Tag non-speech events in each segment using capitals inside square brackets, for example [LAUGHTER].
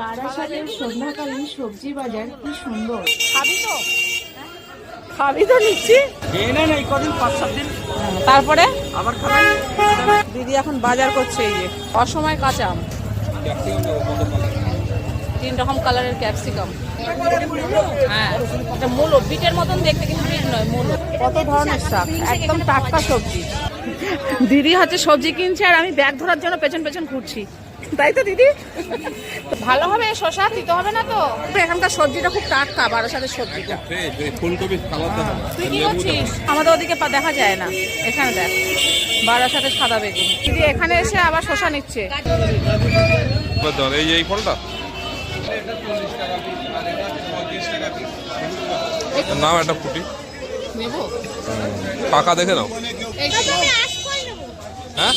বারাসাতের সন্ধ্যাকালীন সবজি বাজার কি সুন্দর? খাবি তো। খাবি তো নিচ্ছি। এই কদিন পাঁচ সাত দিন। তারপরে? আবার খাবেন? দিদি এখন বাজার করছে এই যে অসময় কাঁচা আম। তিন রকম কালারের ক্যাপসিকাম। হ্যাঁ এটা মূলো বিটের মতন দেখতে কিন্তু বিট নয় মূলো। কত ধরনের শাক? একদম টাটকা সবজি। দিদি হচ্ছে সবজি কিনছে আর আমি ব্যাগ ধরার জন্য পেছন পেছন ঘুরছি। তাই তো দিদি? ভালো হবে শশা দিতে হবে না তো? এখানকার সবজিটা খুব টাটকা বারোসাতের সবজিটা ফুলকপি খাবার দাবার তুই কি করছিস? আমাদের ওদিকে দেখা যায় না। এখানে দেখ বারাসাতে সাদা বেগুন। দিদি এখানে এসে আবার শশা নিচ্ছে। এই এই ফলটা। নাও একটা ফুটি। নেব? পাকা দেখে নাও। হ্যাঁ?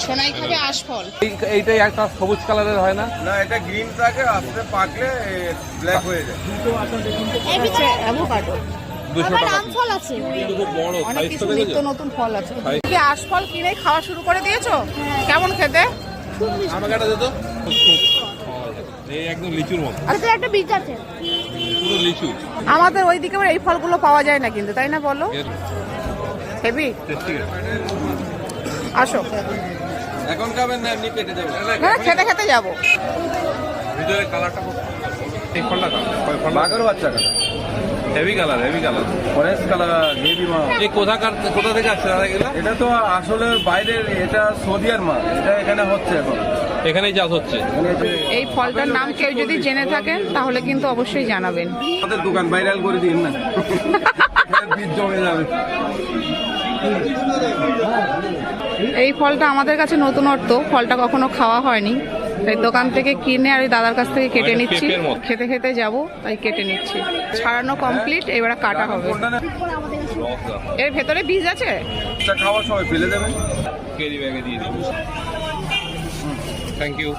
সোনাই খাবে আশফল। এই- এইটাই একটা সবুজ কালারের হয় না? না এটা গ্রিন থাকে আস্তে পাকলে ব্ল্যাক হয়ে যায়। হচ্ছে অ্যাভোকাডো ফল আছে। কিন্তু বড় অনেক কিছু সাইজটা নিত্য দেখেছ নতুন ফল আছে। Size- কি আশফল কিনে খাওয়া শুরু করে দিয়েছ? কেমন খেতে? আমাকে একটা দিত এই একদম লিচুর মতো। আচ্ছা একটা বীজ আছে। পুরো লিচু। আমাদের ওইদিকে এই ফলগুলো পাওয়া যায় না কিন্তু তাই না বলো? হেভি আসো। এখন খাবেন না এমনি কেটে যাবে না খেতে খেতে যাব। ভিতরে কালারটা খুব এই ফলটা বাঘের বাচ্চা heavy colour heavy colour orange colour navy মা এই কোথাকার কোথা থেকে আসছে দাদা এগুলো? এটা তো আসলে বাইরের এটা সৌদিয়ার মাল। এটা এখানে হচ্ছে এখন। এখানেই চাষ হচ্ছে। এই ফলটার নাম কেউ যদি জেনে থাকেন তাহলে কিন্তু অবশ্যই জানাবেন। আমাদের দোকান ভাইরাল করে দিন না। [LAUGHS] বীজ জমে যাবে। এই ফলটা আমাদের কাছে নতুনত্ব ফলটা কখনো খাওয়া হয়নি। তাই দোকান থেকে কিনে আর দাদার কাছ থেকে কেটে মানে নিচ্ছি। খেতে খেতে যাব তাই কেটে নিচ্ছি। ছাড়ানো কমপ্লিট এবারে কাটা হবে। এর ভেতরে বীজ আছে? খাওয়ার সময় ফেলে দেবেন কেরি ব্যাগে দিয়ে দিই থ্যাংক ইউ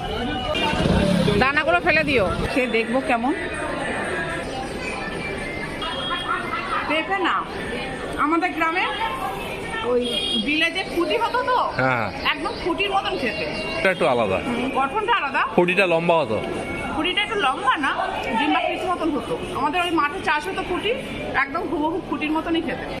দানাগুলো ফেলে দিও। খেয়ে দেখব কেমন। দেখে না। আমাদের গ্রামে ওই বিলে যে ফুটি হতো তো হ্যাঁ। একদম ফুটির মতন খেতে। এটা একটু আলাদা। গঠনটা আলাদা। ফুটিটা লম্বা হতো। ফুটিটা একটু লম্বা না ডিম্বা কিছু মতন হতো। আমাদের ওই মাঠে চাষ হতো খুঁটি একদম হুবহু খুঁটির মতনই খেতে।